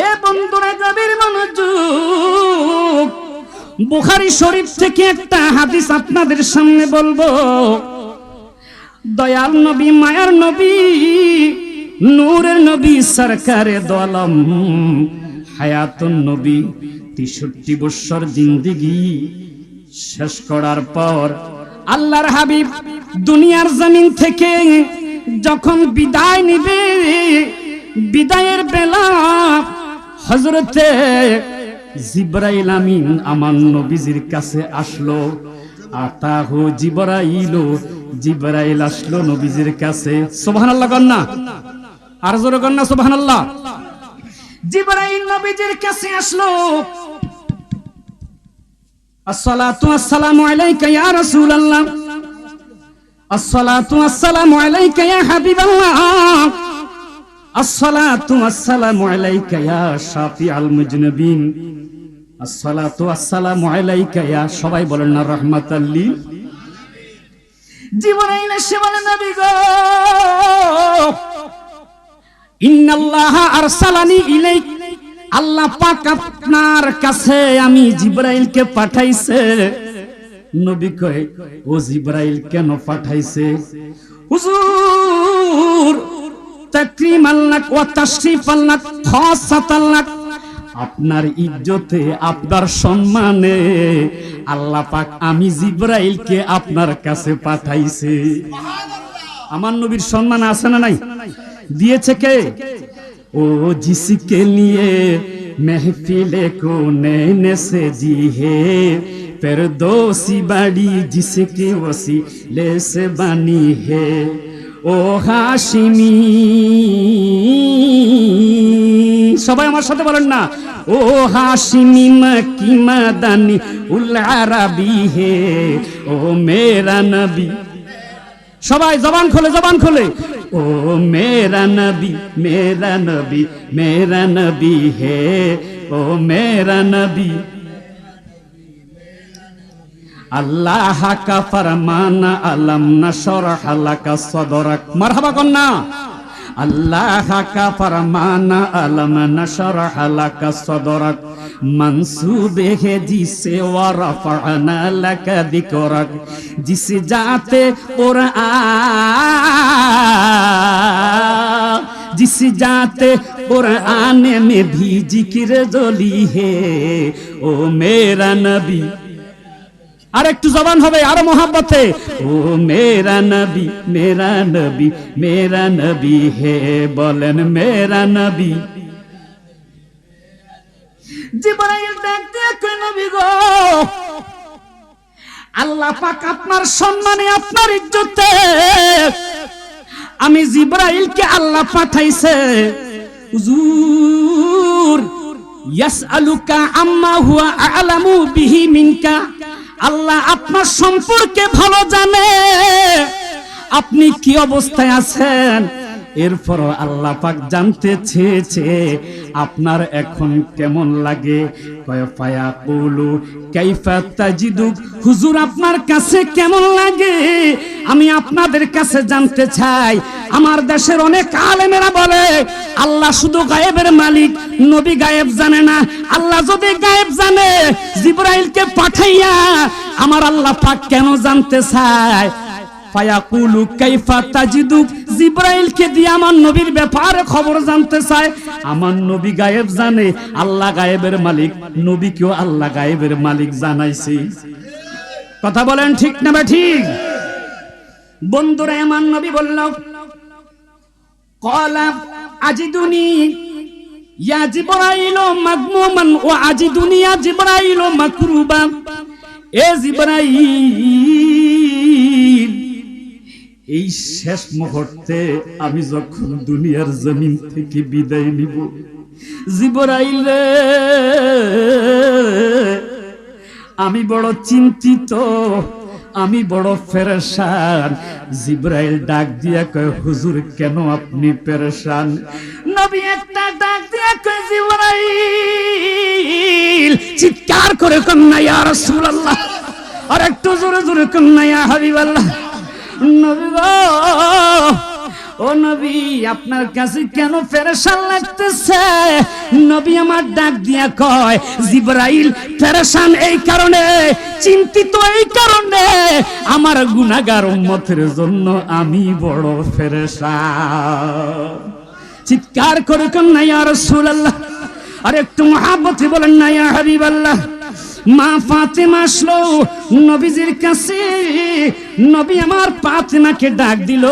এ বুখারী শরীফ থেকে একটা হাদিস আপনাদের সামনে বলব। দয়াল নবী, মায়ার নবী, নূরের নবী, সরকারে দলম হায়াতুন নবী, তেষট্টি বৎসর জিন্দিগি শেষ করার পর আল্লাহর হাবিব দুনিয়ার জমিন থেকে যখন বিদায় নিবে বিদায়ের বেলা হজরতে জিব্রাইল আমিন আমার নবীজির কাছে আসলো, আতাহু জিবরাইল জিবরাইল আসলো নবীজির কাছে। সুবহানাল্লাহ কন্যা আর জোরে কন্যা সুবহানাল্লাহ। জিবরাইল নবীজির কাছে আসলো, আসসালাতু আসসালামু আলাইকা ইয়া রাসূলুল্লাহ। আসসালাতু আসসালামু আলাইকা ইয়া হাবিবাল্লাহ। আসসালাতু আসসালামু আলাইকা ইয়া শাফিআল মুজনবিন। আসসালাতু আসসালামু আলাইকা ইয়া সবাই বলেন না রাহমাতাল্লিল এসে বলে নবী গো। ইন্নাল্লাহা আরসালানি ইলাইক। আল্লাহ পাক আপনার কাছে আমি জিবরাইলকে পাঠাইছে। নবী কয় ও জিবরাইল কেন পাঠাইছে? হুজুর তাকরিম আল্লাহ ওয়া তাশরিফ আল্লাহ খাসাত আল্লাহ আপনার ইজ্জতে, আপনার সম্মানে আল্লাহ পাক আমি জিব্রাইলকে আপনার কাছে পাঠাইছে। আমার নবীর সম্মান আছে না নাই? দিয়েছে কে? ও জিসকে নিয়ে মেহফিলে কোনে নেসে জি হে ফের বাড়ি বাড়ি জিসকে ওসি লেসে বানি হে। ও হাসিমি। সবাই আমার সাথে বলেন না। ও হাসিমি, মকি মাদানি, উল আরাবি হে, ও মেরা নবী। সবাই জবান খোলে জবান খোলে। ও মেরা নবী মেরা নবী মেরা নবী হে, ও মেরা নবী। আল্লাহ হাকা ফারমানা আলাম না সরহ লাকা সদরাক মারহাবা কন্যা আল্লাহ হাকা ফারমানা আলাম না সরহ লাকা সদরাক منصوبے ہے جسے ورفعنا لك ذکرك جس جاتے قرآن جس جاتے قرآن میں بھی ذکر جولی ہے او میرا نبی আর একটু জবান হবে, আরও মহাব্বতে ও মেরা নবী মেরা নবী মেরা নবী হে বলেন, মেরা নবী। দিয়ে কই নবী গো। আল্লাহ পাক আপনার সম্মানে, আপনার ইজ্জতে আমি জিবরাইলকে আল্লাহ পাঠাইছে। হুজুর, ইয়াসআলুকা আম্মা হুয়া আ'লামু বিহি মিনকা। আল্লাহ আপনার সম্পর্কে ভালো জানে। আপনি কি অবস্থায় আছেন? এরপর আল্লাহ পাক জানতে চেয়েছে, আপনার এখন কেমন লাগে? হুজুর, আপনার কাছে কেমন লাগে? আমি আপনাদের কাছে জানতে চাই। আমার দেশের অনেক আলেমেরা বলে, আল্লাহ শুধু গায়েবের মালিক, নবী গায়েব জানে না। আল্লাহ যদি গায়েব জানে, জিব্রাইলকে পাঠাইয়া আমার আল্লাহ পাক কেন জানতে চায়? নবীর খবর জানতে আমার মালিক। মালিক কথা বলেন ঠিক না ঠিক? বন্ধুরা, আমার নবী বলল, কলা আজিদুনি, ইয়া ও আজিদুনি, ইয়া জিব্রাইল মাকরুবা। এ এই শেষ মুহূর্তে আমি যখন দুনিয়ার জমিন থেকে বিদায় নিব, জিবরাইলে আমি বড় চিন্তিত, আমি বড় পেরেশান জিব্রাইল ডাক দিয়া কয়, হুজুর, কেন আপনি পেরেশান নবী একটা ডাক দিয়া কয়, জিব্রাইল চিৎকার করে কন্যা, ইয়া রাসূলুল্লাহ। আর একটু জোরে জোরে কন্যা, ইয়া হাবিবাল্লাহ। নবী গো, ও নবী, আপনার কাছে কেন ফেরেশান লাগতেছে? নবী আমার ডাক দিয়া কয়, জিব্রাইল, ফেরেশান এই কারণে, চিন্তিত এই কারণে, আমার গুনাহগার উম্মতের জন্য আমি বড় ফেরেশান। চিৎকার করে কন্যা, ইয়া রাসূলুল্লাহ। আর একটু মহাব্বতে বলেন না হাবিবাল্লাহ। মা ফাতেমা আসলো, নবীজির কাছে। নবী আমার ফাতেমাকে ডাক দিল।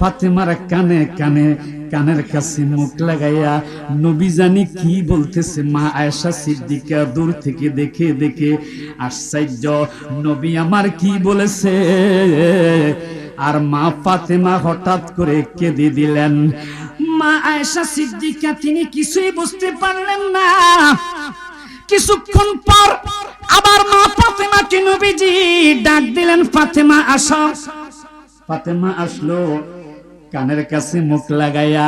ফাতেমার কানে কানে, কানের কাছে মুখ লাগাইয়া, নবী জানি কি বলতেছে, মা আয়েশা সিদ্দিকা দূর থেকে দেখে দেখে আশ্চর্য। নবী আমার কি বলেছে? আর মা ফাতেমা হঠাৎ করে কেঁদে দিলেন। মা আয়েশা সিদ্দিকা তিনি কিছুই বুঝতে পারলেন না। কিছুক্ষণ পর আবার মা ফাতেমাকে নবীজি ডাক দিলেন ফাতেমা আসো। ফাতেমা আসলো কানের কাছে মুখ লাগাইয়া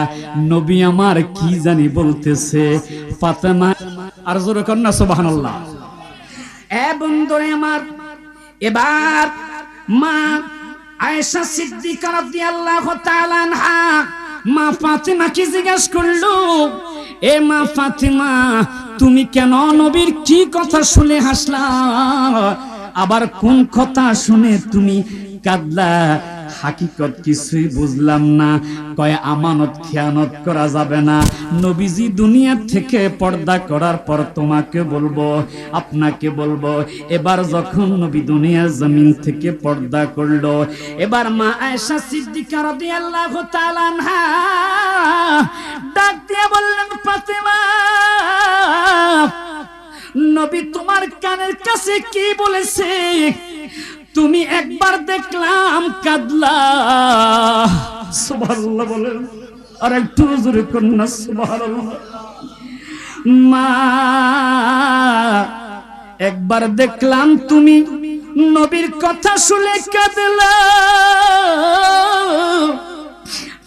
নবী আমার কি জানি বলতেছে ফাতেমা আর জোরে কন্যা সুবহানাল্লাহ। এ বন্ধুরে আমার এবার মা আয়েশা সিদ্দিকা রাদিয়াল্লাহু তাআলা আনহা মা ফাতেমা কি জিজ্ঞেস করল? এ মা ফাতেমা, তুমি কেন নবীর কি কথা শুনে হাসলা? আবার কোন কথা শুনে তুমি কাঁদলা? হাকিকত কিছুই বুঝলাম না। কয়, আমানত খেয়ানত করা যাবে না। নবীজি দুনিয়া থেকে পর্দা করার পর তোমাকে বলব, আপনাকে বলব, এবার যখন নবী দুনিয়ার জমিন থেকে পর্দা করল, এবার মা আয়েশা সিদ্দিকা রাদিয়াল্লাহু তাআলা ডাক দিয়ে বললেন, ফাতেমা, নবী তোমার কানের কাছে কি বলেছে? তুমি একবার দেখলাম কাদলা। সুবহানাল্লাহ বলেন। আর একটু জোরে কন্যা সুবহানাল্লাহ। মা একবার দেখলাম তুমি নবীর কথা শুনে কাঁদলা।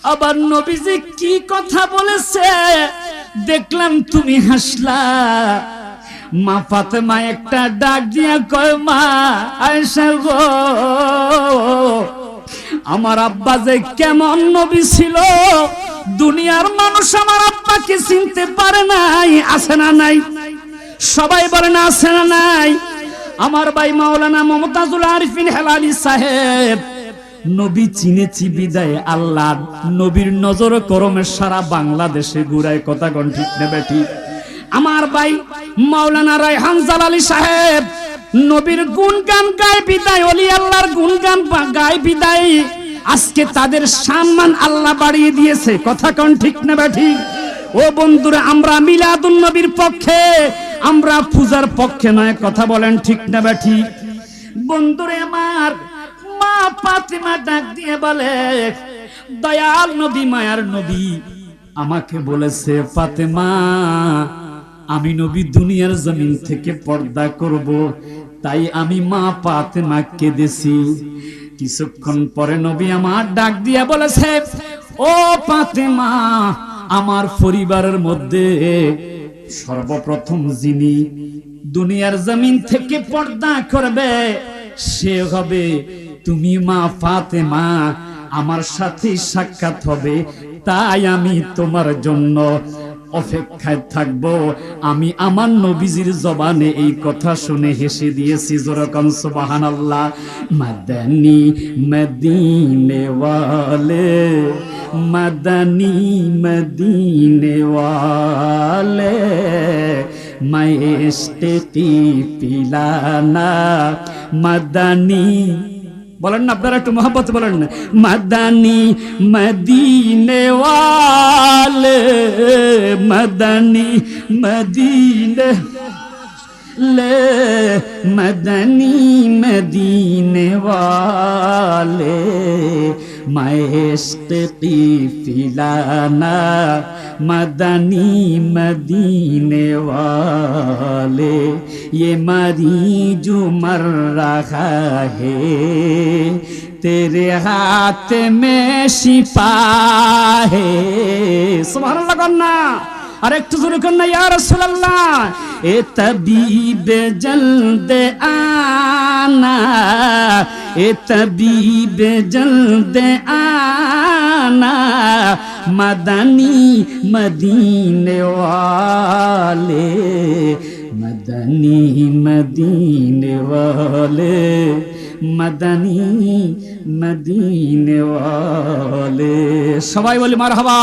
আবার নবীজি কি কথা বলেছে? দেখলাম তুমি হাসলা। মা ফাতেমা একটা ডাক দিয়া কয়, মা আয়সা গো, আমার আব্বা যে কেমন নবী ছিল, দুনিয়ার মানুষ আমার আব্বাকে চিনতে পারে নাই, আছে না নাই? সবাই বলে, না, আছে না নাই। আমার ভাই মাওলানা মমতাজুল আরিফিন হেলালি সাহেব, নবী চিনেছি বিদায় আল্লাহ, নবীর নজর করমে সারা বাংলাদেশে। ঘুরায় কথা গণ ঠিক নেবে ঠিক? আমার ভাই মাওলানা রায়হান জালালি সাহেব, নবীর গুণগান গায় বিদায়, অলি আল্লাহর গুণগান গায় বিদায়। আজকে তাদের সম্মান আল্লাহ বাড়িয়ে দিয়েছে। কথা কোন ঠিক না বা ঠিক? ও বন্ধুরা, আমরা মিলাদুন নবীর পক্ষে, আমরা পূজার পক্ষে নয়, কথা বলেন ঠিক না বা ঠিক? বন্ধুরে আমার, মা ফাতিমা ডাক দিয়ে বলে, দয়াল নবী, মায়ার নবী, আমাকে বলেছে ফাতেমা আমি নবী দুনিয়ার জমিন থেকে পর্দা করব, তাই আমি মা পাতে মা কেঁদেছি কিছুক্ষণ পরে নবী আমার ডাক দিয়া বলেছে, ও ফাতেমা, আমার পরিবারের মধ্যে সর্বপ্রথম যিনি দুনিয়ার জমিন থেকে পর্দা করবে, সে হবে তুমি মা পাতে মা আমার সাথে সাক্ষাৎ হবে, তাই আমি তোমার জন্য অপেক্ষায় থাকব। আমি আমার নবীজির জবানে এই কথা শুনে হেসে দিয়েছি জোরকন সুবাহান আল্লাহ মাদানি মদিনে ওয়ালে মাদানি মদিনে ওয়ালে মাইস্টেটি পিলানা। মাদানি বলেন না আপনারা একটু মহব্বত বলেন না মাদানি মদিনেওয়ালে মাদানি মদিনে লে মদনী মদিনে ওয়ালে মায়েস্ত ফিলানা مدنی مدینے والے، یہ مری جو مر رہا ہے۔ تیرے ہاتھ میں شپا ہے۔ سبحان اللہ کرنا۔ اور ایک تزور کرنا یا رسول اللہ۔ اے طبیب جلد آنا۔ اے طبیب جلد آنا۔ मदनी मदीने वाले मदनी मदीने वाले मदनी मदीने वाले सबाई बोले मारहबा